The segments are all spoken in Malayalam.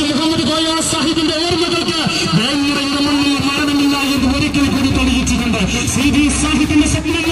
മുഹമ്മദ് കോയ സാഹിബിന്റെ ഓർമ്മകൾക്ക് ബാംഗ്ലൂരിന്റെ മുന്നിൽ മരണമില്ല എന്ന് ഒരിക്കൽ കൂടി തെളിയിച്ചുകൊണ്ട് സി ഡി സാഹിബിന്റെ സ്വപ്നം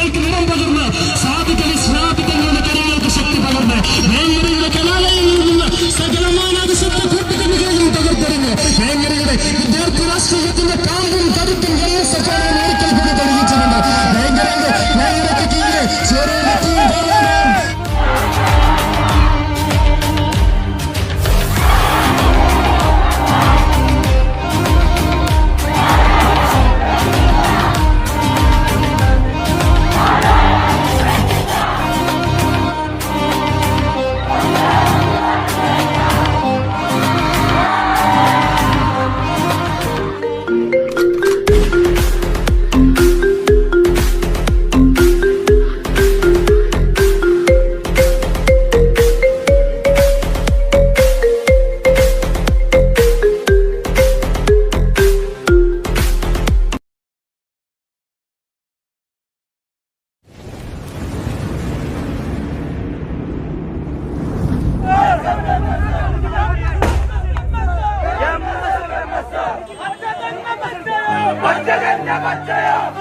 I'm not it,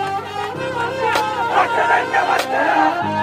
watch it, watch it,